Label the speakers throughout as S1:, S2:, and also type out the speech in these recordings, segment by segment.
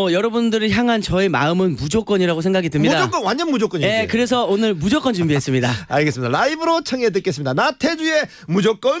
S1: 어, 여러분들을 향한 저의 마음은 무조건이라고 생각이 듭니다.
S2: 무조건 완전 무조건이지.
S1: 예, 그래서 오늘 무조건 준비했습니다.
S2: 알겠습니다. 라이브로 청해 듣겠습니다. 나태주의 무조건.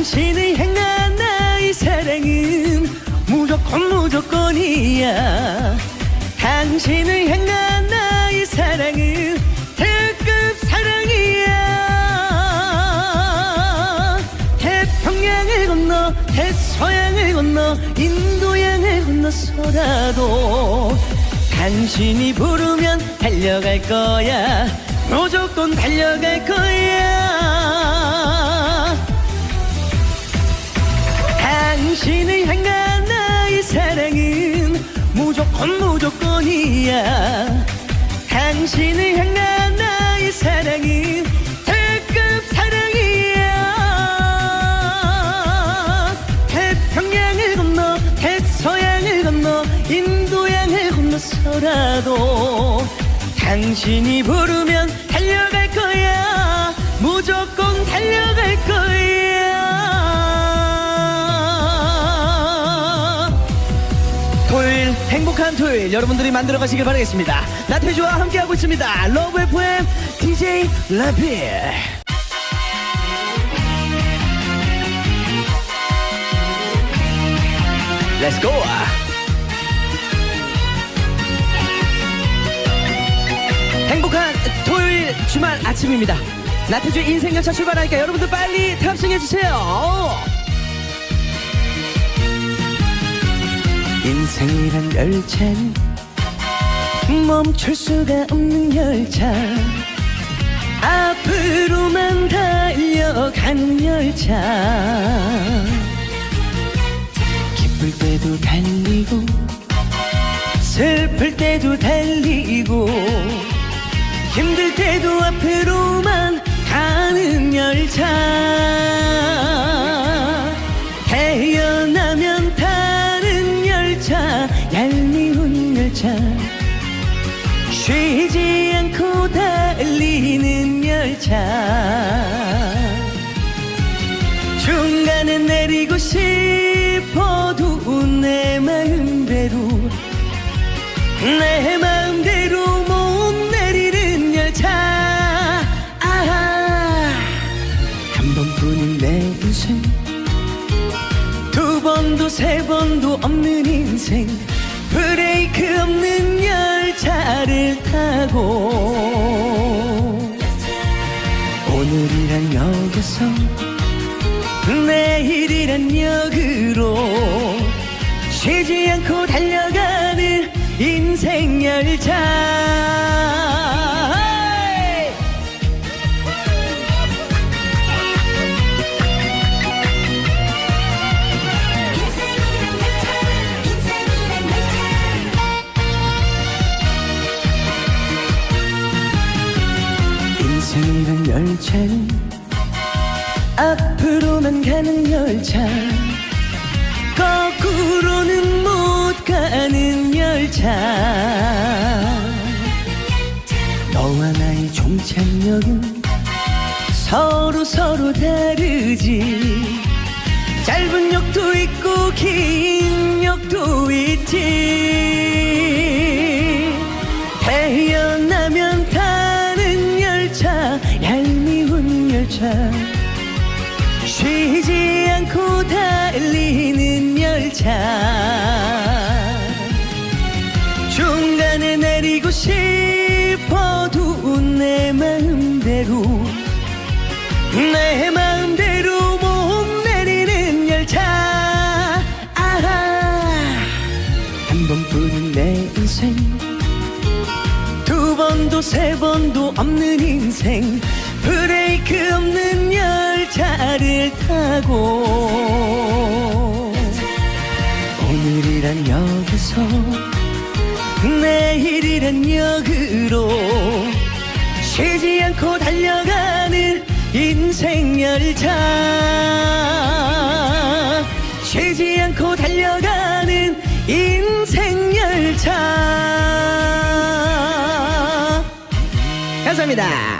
S1: 당신을 향한 나의 사랑은 무조건 무조건이야. 당신을 향한 나의 사랑은 특급 사랑이야. 태평양을 건너 대서양을 건너 인도양을 건너서라도 당신이 부르면 달려갈 거야. 무조건 달려갈 거야 무조건 무조건이야. 당신을 향한 나의 사랑은 특급 사랑이야. 태평양을 건너 대서양을 건너 인도양을 건너서라도 당신이 부르면 달려갈 거야. 무조건 달려갈 거야 행복한 토요일 여러분들이 만들어 가시길 바라겠습니다. 나태주와 함께하고 있습니다. 러브 FM DJ 라비 Let's 행복한 토요일 주말 아침입니다. 나태주 인생 열차 출발하니까 여러분들 빨리 탑승해 주세요 인생이란 열차는 멈출 수가 없는 열차. 앞으로만 달려가는 열차. 기쁠 때도 달리고 슬플 때도 달리고 힘들 때도 앞으로만 가는 열차 열차 쉬지 않고 달리는 열차. 중간에 내리고 싶어도 내 마음대로 내 마음대로 못 내리는 열차. 아하 한 번뿐인 내 인생. 두 번도 세 번도 없는 인생 없는 열차를 타고 오늘이란 역에서 내일이란 역으로 쉬지 않고 달려가는 인생 열차 열차는 앞으로만 가는 열차. 거꾸로는 못 가는 열차. 너와 나의 종착역은 서로 서로 다르지. 짧은 역도 있고 긴 역도 있지 달리는 열차. 중간에 내리고 싶어도 내 마음대로 내 마음대로 못 내리는 열차. 아하. 한 번뿐인 내 인생. 두 번도 세 번도 없는 인생 브레이크 없는 열차를 타고 오늘이란 역에서 내일이란 역으로 쉬지 않고 달려가는 인생 열차. 쉬지 않고 달려가는 인생 열차. 감사합니다